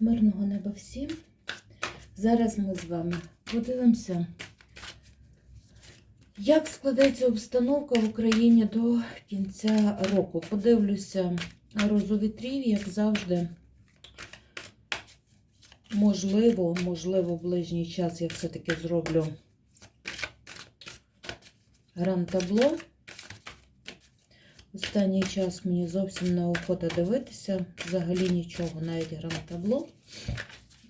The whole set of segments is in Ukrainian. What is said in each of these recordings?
Мирного неба всім. Зараз ми з вами подивимося, як складеться обстановка в Україні до кінця року. Подивлюся розу вітрів, як завжди. Можливо, можливо, в ближній час я все-таки зроблю гран-табло. Останній час мені зовсім не охота дивитися. Взагалі нічого, навіть грам-табло.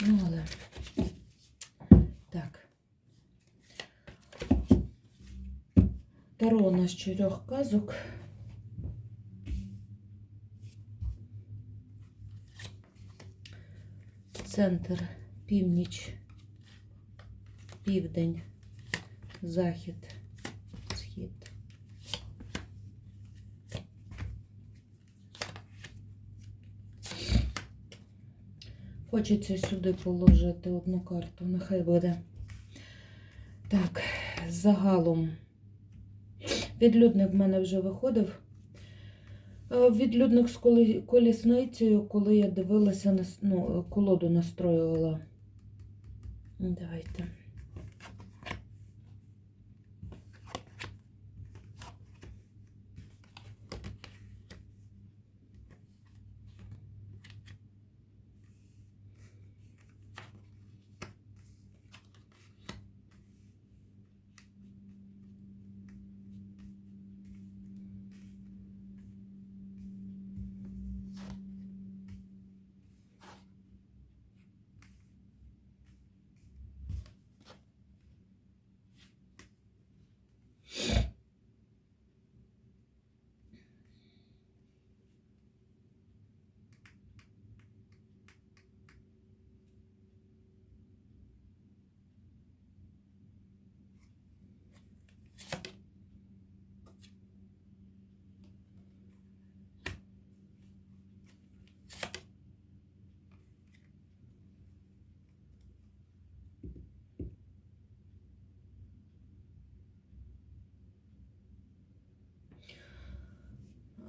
Ну, але так. Таро на з чотирьох казок. Центр, північ, південь, захід, схід. Хочеться сюди положити одну карту, нехай буде. Так, загалом. Відлюдник в мене вже виходив. Е, Відлюдник з колісницею, коли я дивилася ну, колоду настроювала. Давайте.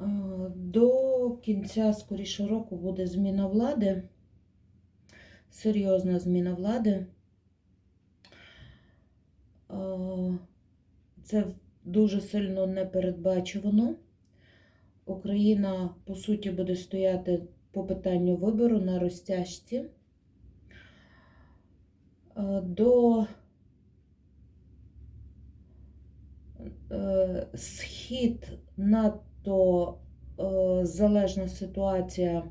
Е, До кінця, скоріше року, буде зміна влади. Серйозна зміна влади. Е, Це дуже сильно непередбачувано. Україна, по суті, буде стояти по питанню вибору на розтяжці. Е, До е, схід надто е, залежна ситуація,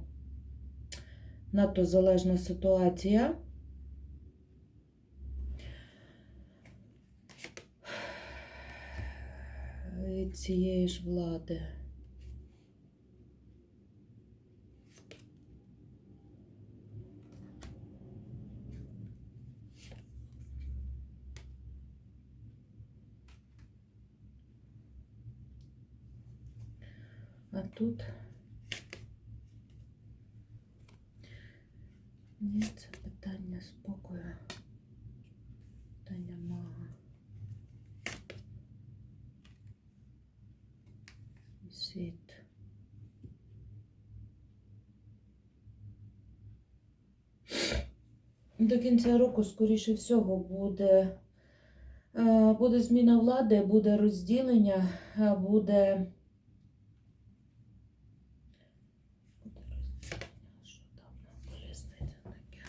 надто залежна ситуація. Від цієї ж влади. А тут ні, це питання спокою. Питання мага. Світ. До кінця року, скоріше всього, буде, е, буде зміна влади, буде розділення, е. Буде розділення. Що там на колісниці таке?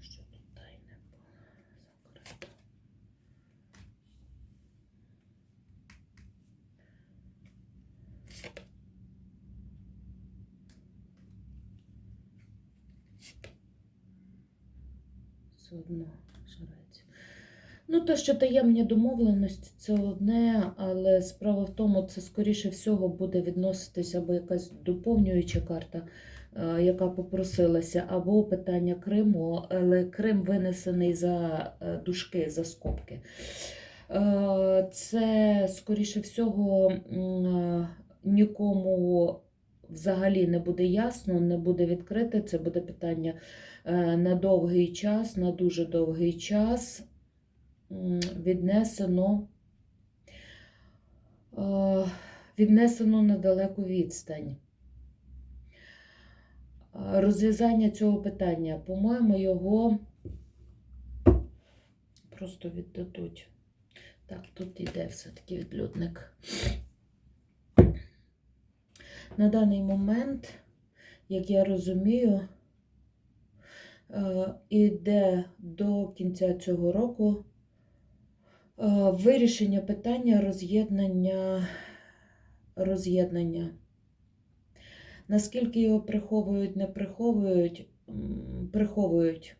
Що тут тайне було закрито? Все одно жрець. Ну, те, що таємні домовленості, це одне, але справа в тому, це скоріше всього буде відноситись або якась доповнююча карта, е, яка попросилася, або питання Криму, але Крим винесений за е, дужки, за скобки. Е, Це, скоріше всього, нікому взагалі не буде ясно, не буде відкрите. Це буде питання е, на довгий час, на дуже довгий час. віднесено, е, віднесено на далеку відстань. Розв'язання цього питання, по-моєму, його просто віддадуть. Так, тут йде все-таки відлюдник. На даний момент, як я розумію, е, іде до кінця цього року е, вирішення питання роз'єднання. роз'єднання. Наскільки його приховують, не приховують, приховують.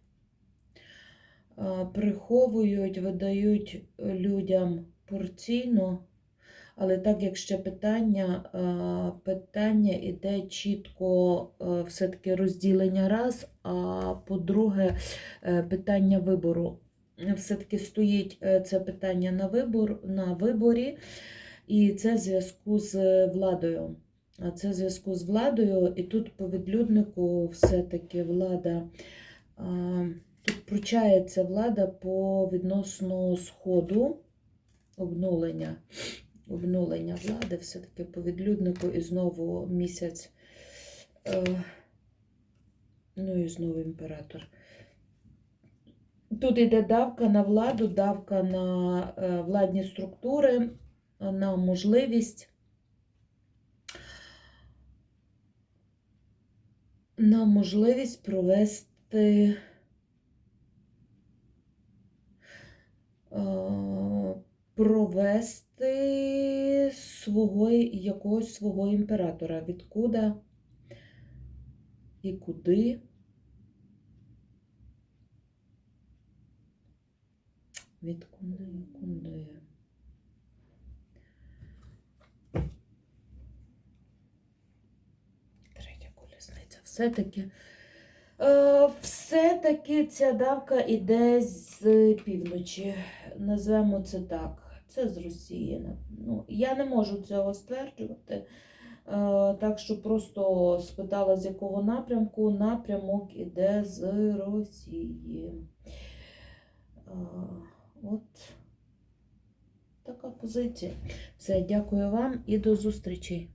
Е, Приховують, видають людям порційно, але так як ще питання, е, питання іде чітко е, все-таки розділення раз, а по-друге, е, питання вибору. Все-таки стоїть це питання на, вибор, на виборі, і це в зв'язку з владою. А це в зв'язку з владою, і тут по відлюднику все-таки влада. Тут пручається влада по відносно сходу обнулення. Обнулення влади все-таки по відлюднику і знову місяць. Е, ну і знову імператор. Тут йде давка на владу, давка на е, владні структури, на можливість. На можливість провести е, провести свого якогось свого імператора. Відкуда і куди? Відкуди і куди? Третя колісниця. Все-таки. Е, Все-таки ця давка іде з півночі. Назвемо це так. Це з Росії. Ну, я не можу цього стверджувати. Е, Так що просто спитала, з якого напрямку. Напрямок іде з Росії. Е, От така позиція. Все, дякую вам і до зустрічі.